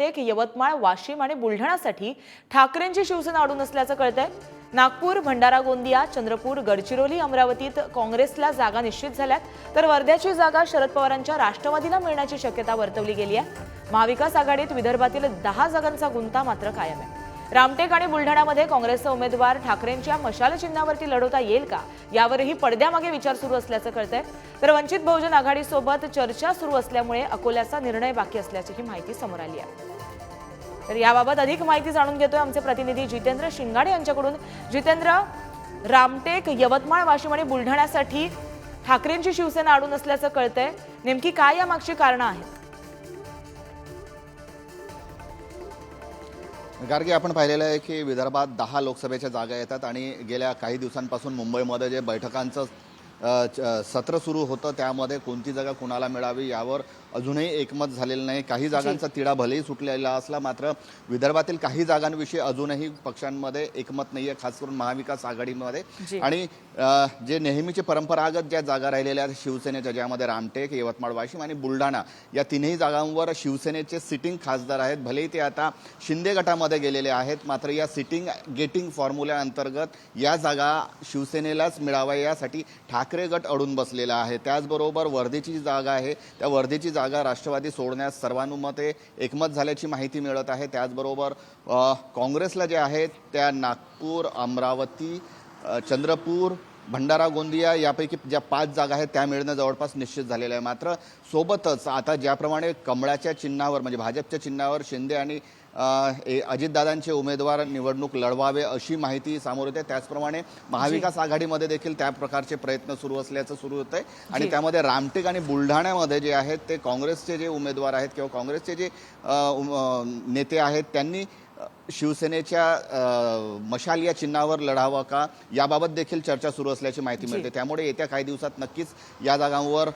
रामटेक यवतमाळ वाशिम आणि बुलढाणासाठी ठाकरेंची शिवसेना अडून असल्याचं कळतंय. नागपूर भंडारा गोंदिया चंद्रपूर गडचिरोली अमरावतीत काँग्रेसला जागा निश्चित झाल्यात. तर वर्ध्याची जागा शरद पवारांच्या राष्ट्रवादीला मिळण्याची शक्यता वर्तवली गेली आहे. महाविकास आघाडीत विदर्भातील दहा जागांचा गुंता मात्र कायम आहे. रामटेक आणि बुलढाणामध्ये काँग्रेसचा उमेदवार ठाकरेंच्या मशाल चिन्हावरती लढवता येईल का? यावरही पडद्यामागे विचार सुरू असल्याचं कळतंय. तर वंचित बहुजन आघाडीसोबत चर्चा सुरू असल्यामुळे अकोल्याचा निर्णय बाकी असल्याची माहिती समोर आली आहे. तर याबाबत अधिक माहिती जाणून घेतोय आमचे प्रतिनिधी जितेंद्र शिंगाडे यांच्याकडून. जितेंद्र रामटेक यवतमाळ वाशिम आणि बुलढाण्यासाठी ठाकरेंची शिवसेना अडून असल्याचं कळतंय. नेमकी काय या मागची कारणं आहेत? गार्गे आपण पाहिलेलं आहे की विदर्भात दहा लोकसभेच्या जागा येतात आणि गेल्या काही दिवसांपासून मुंबईमध्ये जे बैठकांचं सत्र सुरू होतं त्यामध्ये कोणती जागा कुणाला मिळावी यावर अजूनही एकमत झालेलं नाही. काही जागांचा तिढा भलेही सुटलेला असला मात्र विदर्भातील काही जागांविषयी अजूनही पक्षांमध्ये एकमत नाही आहे खास करून महाविकास. आघाडीमध्ये. आणि जे नेहमीचे परंपरागत ज्या जागा राहिलेल्या आहेत शिवसेनेच्या ज्यामध्ये रामटेक यवतमाळ वाशिम आणि बुलढाणा या तिन्ही जागांवर शिवसेनेचे सिटिंग खासदार आहेत. भलेही ते आता शिंदे गटामध्ये गेलेले आहेत मात्र या सिटिंग गेटिंग फॉर्म्युल्या अंतर्गत या जागा शिवसेनेलाच मिळाव्या यासाठी ठाकरे गट अडून बसलेला आहे. त्याचबरोबर वर्धेची जी जागा आहे त्या वर्धेची जागा राष्ट्रवादी सोडण्यास सर्वानुमते एकमत झाल्याची माहिती मिळत आहे. त्याचबरोबर काँग्रेसला जे आहेत त्या नागपूर अमरावती चंद्रपूर भंडारा गोंदिया यापैकी ज्या पाच जागा आहेत त्या मिळणं जवळपास निश्चित झालेलं आहे. मात्र सोबतच आता ज्याप्रमाणे कमळाच्या चिन्हावर म्हणजे भाजपच्या चिन्हावर शिंदे आणि अजितदादांचे उमेदवार निवडणूक लढवावे अशी माहिती समोर येते त्याचप्रमाणे महाविकास आघाडीमध्ये देखील त्या प्रकारचे प्रयत्न सुरू असल्याचं सुरू होत आहे आणि. त्यामध्ये रामटेक आणि बुलढाण्यामध्ये जे आहेत ते काँग्रेसचे जे उमेदवार आहेत किंवा काँग्रेसचे जे नेते आहेत त्यांनी शिवसेनेच्या मशाल या चिन्हावर लढावं का याबाबत देखील चर्चा सुरू असल्याची माहिती. मिळते त्यामुळे येत्या काही दिवसात नक्कीच या जागांवर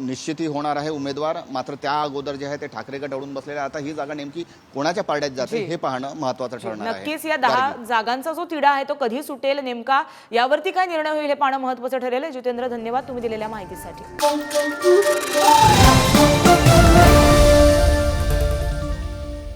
निश्चिती होणार आहे उमेदवार मात्र त्या अगोदर जे आहे ते ठाकरे गट अडून बसलेले. आता ही जागा नेमकी कोणाच्या पारड्यात जाते. हे पाहणं महत्वाचं ठरणार आहे नक्कीच या दहा. जागांचा जो तिढा आहे तो कधी सुटेल नेमका यावरती काय निर्णय होईल हे पाहणं महत्वाचं ठरेल जितेंद्र धन्यवाद तुम्ही दिलेल्या माहितीसाठी